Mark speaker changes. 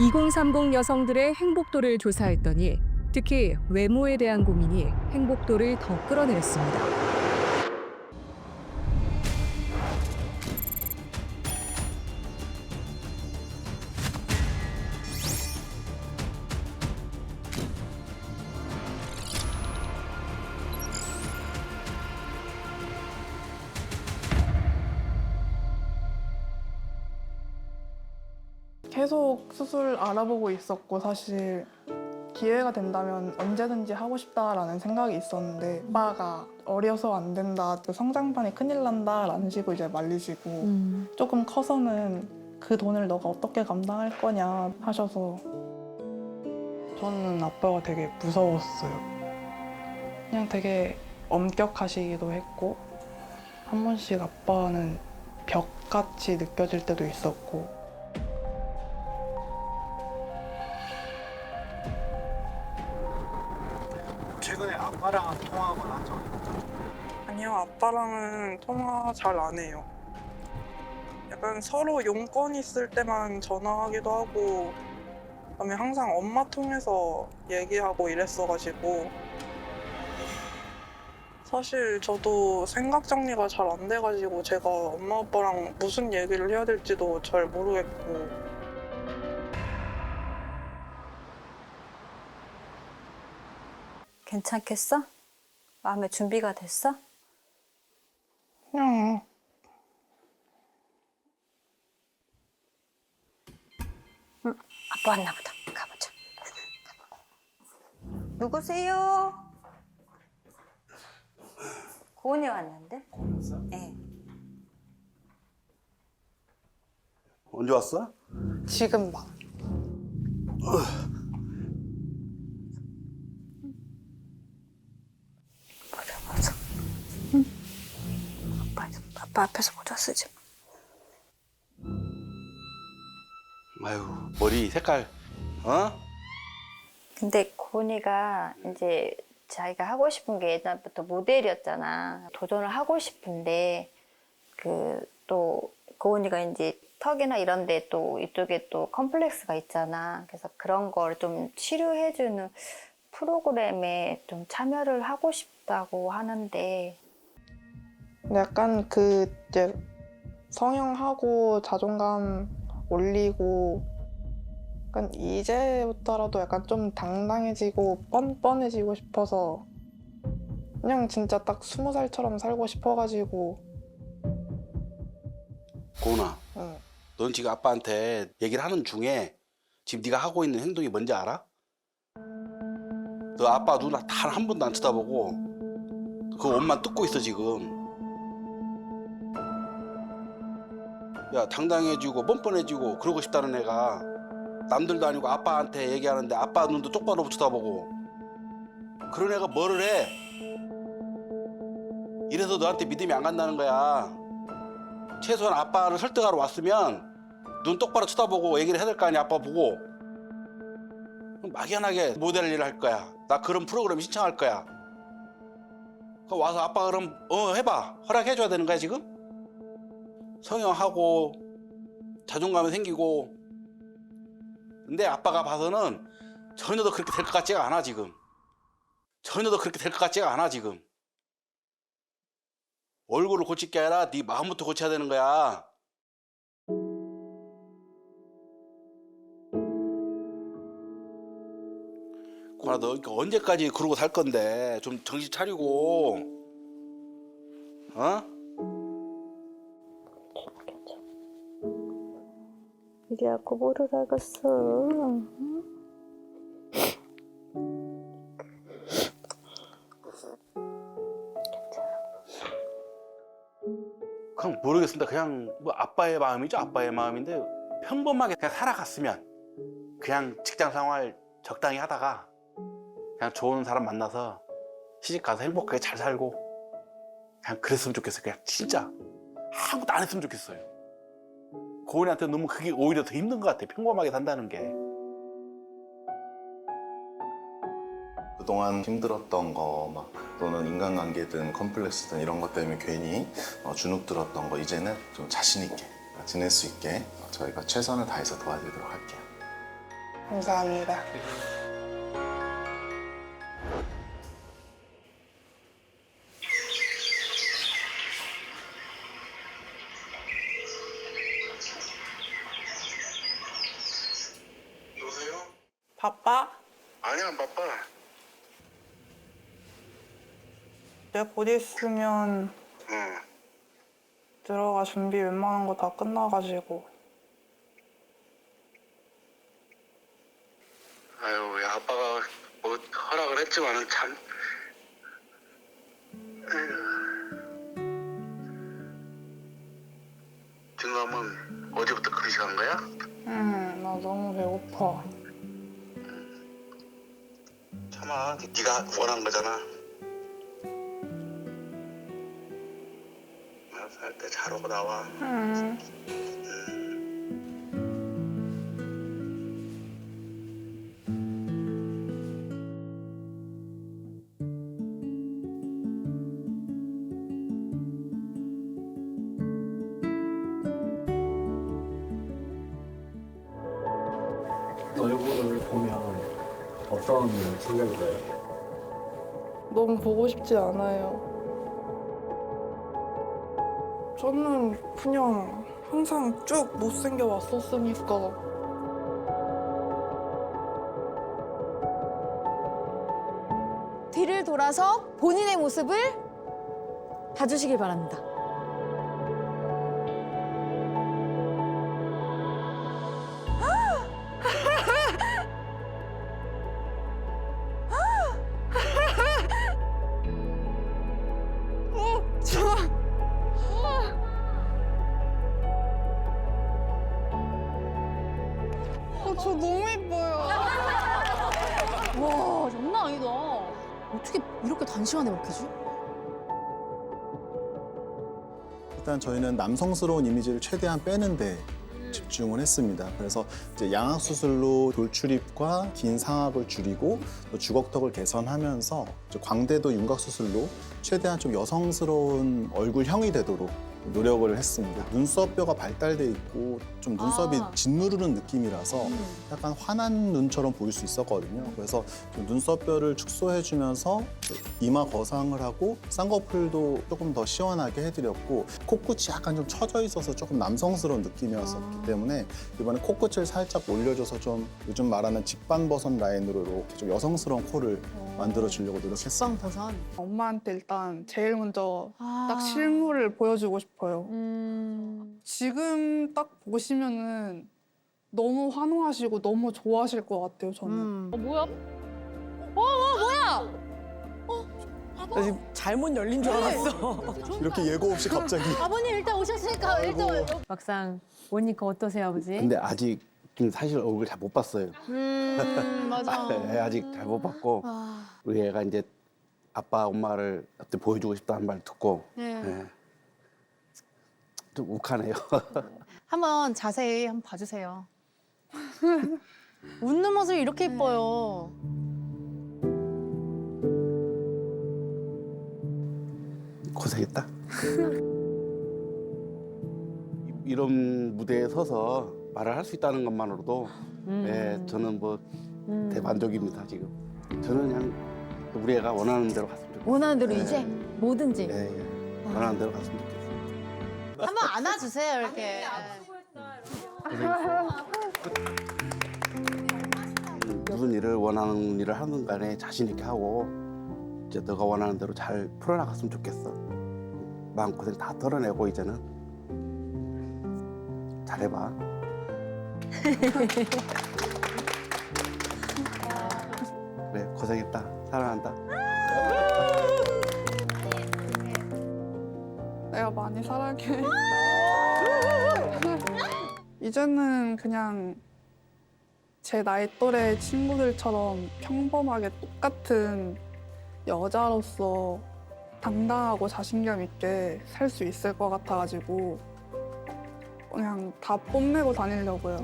Speaker 1: 2030 여성들의 행복도를 조사했더니 특히 외모에 대한 고민이 행복도를 더 끌어내렸습니다.
Speaker 2: 계속 수술 알아보고 있었고 사실 기회가 된다면 언제든지 하고 싶다라는 생각이 있었는데 오빠가 어려서 안 된다 또 성장판이 큰일 난다라는 식으로 이제 말리시고 조금 커서는 그 돈을 너가 어떻게 감당할 거냐 하셔서 저는 아빠가 되게 무서웠어요. 그냥 되게 엄격하시기도 했고 한 번씩 아빠는 벽같이 느껴질 때도 있었고 아빠랑은 통화 잘 안 해요. 약간 서로 용건 있을 때만 전화하기도 하고, 그다음에 항상 엄마 통해서 얘기하고 이랬어가지고, 사실 저도 생각 정리가 잘 안 돼가지고 제가 엄마 아빠랑 무슨 얘기를 해야 될지도 잘 모르겠고,
Speaker 3: 괜찮겠어? 마음의 준비가 됐어?
Speaker 2: 그냥
Speaker 3: 아빠 왔나 보다. 가보자. 누구세요? 고은이 왔는데? 네.
Speaker 4: 언제 왔어?
Speaker 2: 지금 막
Speaker 3: 아빠, 아빠 앞에서 모자 쓰지 마.
Speaker 4: 아유 머리 색깔 어?
Speaker 3: 근데 고은이가 이제 자기가 하고 싶은 게 예전부터 모델이었잖아. 도전을 하고 싶은데 그 또 고은이가 이제 턱이나 이런 데 또 이쪽에 또 컴플렉스가 있잖아. 그래서 그런 걸 좀 치료해주는 프로그램에 좀 참여를 하고 싶다고 하는데
Speaker 2: 근데 약간 그 이제 성형하고 자존감 올리고 약간 이제부터라도 약간 좀 당당해지고 뻔뻔해지고 싶어서 그냥 진짜 딱 스무 살처럼 살고 싶어가지고
Speaker 4: 고은아
Speaker 2: 응.
Speaker 4: 넌 지금 아빠한테 얘기를 하는 중에 지금 네가 하고 있는 행동이 뭔지 알아? 너 아빠 눈단한 번도 안 쳐다보고 그 옷만 뜯고 있어 지금 야 당당해지고 뻔뻔해지고 그러고 싶다는 애가 남들도 아니고 아빠한테 얘기하는데 아빠 눈도 똑바로 못 쳐다보고 그런 애가 뭐를 해? 이래서 너한테 믿음이 안 간다는 거야. 최소한 아빠를 설득하러 왔으면 눈 똑바로 쳐다보고 얘기를 해야 될 거 아니야 아빠 보고. 막연하게 모델 일을 할 거야. 나 그런 프로그램 신청할 거야. 와서 아빠 그럼 어 해봐. 허락해 줘야 되는 거야 지금 성형하고 자존감이 생기고 근데 아빠가 봐서는 전혀 더 그렇게 될 것 같지가 않아 지금 전혀 더 그렇게 될 것 같지가 않아 지금 얼굴을 고칠 게 아니라 네 마음부터 고쳐야 되는 거야. 고라 너 언제까지 그러고 살 건데 좀 정신 차리고 어?
Speaker 3: 이리 갖고 뭐를 알겠어.
Speaker 4: 그냥 모르겠습니다. 그냥 뭐 아빠의 마음이죠. 아빠의 마음인데 평범하게 그냥 살아갔으면 그냥 직장 생활 적당히 하다가 그냥 좋은 사람 만나서 시집 가서 행복하게 잘 살고 그냥 그랬으면 좋겠어요. 그냥 진짜 아무것도 안 했으면 좋겠어요. 고은이한테 너무 그게 오히려 더 힘든 것 같아. 평범하게 산다는 게.
Speaker 5: 그동안 힘들었던 거, 막 또는 인간관계든 컴플렉스든 이런 것 때문에 괜히 어, 주눅 들었던 거 이제는 좀 자신 있게 지낼 수 있게 저희가 최선을 다해서 도와드리도록 할게요.
Speaker 2: 감사합니다. 바빠?
Speaker 4: 아니 안 바빠.
Speaker 2: 이제 곧 있으면
Speaker 4: 응.
Speaker 2: 들어가 준비 웬만한 거 다 끝나가지고
Speaker 4: 아유, 우리 아빠가 뭐 허락을 했지만은 참. 등감은 어제부터 그리 시간 거야?
Speaker 2: 음, 나 너무 배고파.
Speaker 4: 참아, 네가 원한 거잖아. 잘 오고 나와.
Speaker 2: 음.
Speaker 6: 얼굴을 보면 어떤 생각이 들어요?
Speaker 2: 너무 보고 싶지 않아요. 저는 그냥 항상 쭉 못생겨 왔었으니까
Speaker 7: 뒤를 돌아서 본인의 모습을 봐주시길 바랍니다. 어떻게 이렇게 단시간에 먹히지?
Speaker 8: 일단 저희는 남성스러운 이미지를 최대한 빼는데 집중을 했습니다. 그래서 이제 양악 수술로 돌출입과 긴 상악을 줄이고 또 주걱턱을 개선하면서 이제 광대도 윤곽 수술로 최대한 좀 여성스러운 얼굴형이 되도록 노력을 했습니다. 눈썹 뼈가 발달돼 있고 좀 눈썹이
Speaker 7: 아.
Speaker 8: 짓누르는 느낌이라서 약간 환한 눈처럼 보일 수 있었거든요. 그래서 좀 눈썹 뼈를 축소해주면서 이마 거상을 하고 쌍꺼풀도 조금 더 시원하게 해드렸고 코끝이 약간 좀 처져 있어서 조금 남성스러운 느낌이었었기 때문에 이번에 코끝을 살짝 올려줘서 좀 요즘 말하는 직반 버선 라인으로 이렇게 좀 여성스러운 코를 만들어 주려고 노력했습니다.
Speaker 7: 버선.
Speaker 2: 엄마한테 일단 제일 먼저
Speaker 7: 아.
Speaker 2: 딱 실물을 보여주고 싶어요.
Speaker 7: 음.
Speaker 2: 지금 딱 보시면은 너무 환호하시고 너무 좋아하실 것 같아요, 저는.
Speaker 7: 음.
Speaker 9: 어, 뭐야?
Speaker 1: 나 지금 잘못 열린 줄 알았어.
Speaker 8: 이렇게 예고 없이 갑자기
Speaker 7: 아버님 일단 오셨으니까 일단
Speaker 9: 막상 오니까 어떠세요, 아버지?
Speaker 10: 근데 아직 좀 사실 얼굴 잘 못 봤어요.
Speaker 7: 음 맞아.
Speaker 10: 애 아직 잘 못 봤고
Speaker 7: 아,
Speaker 10: 우리 애가 이제 아빠 엄마를 어때 보여주고 싶다는 말 듣고
Speaker 7: 네.
Speaker 10: 예. 좀 욱하네요.
Speaker 9: 한번 자세히 한번 봐주세요. 웃는 모습이 이렇게 이뻐요.
Speaker 10: 고생했다. 이런 무대에 서서 말을 할 수 있다는 것만으로도
Speaker 9: 음.
Speaker 10: 예, 저는 뭐
Speaker 9: 음.
Speaker 10: 대만족입니다 지금. 저는 그냥 우리 애가 원하는 대로 갔으면 좋겠어요.
Speaker 9: 원하는 대로
Speaker 10: 네.
Speaker 9: 이제 뭐든지
Speaker 10: 예, 예. 원하는 대로 갔으면 좋겠어요.
Speaker 9: 한번 안아주세요, 이렇게.
Speaker 10: 음, 무슨 일을 원하는 일을 하는 간에 자신 있게 하고 이제 너가 원하는 대로 잘 풀어나갔으면 좋겠어. 마음 고생 다 털어내고 이제는 잘해봐. 그래 고생했다. 사랑한다.
Speaker 2: 내가 많이 사랑해. 이제는 그냥 제 나이 또래 친구들처럼 평범하게 똑같은 여자로서 당당하고 자신감 있게 살 수 있을 것 같아가지고 그냥 다 뽐내고 다니려고요.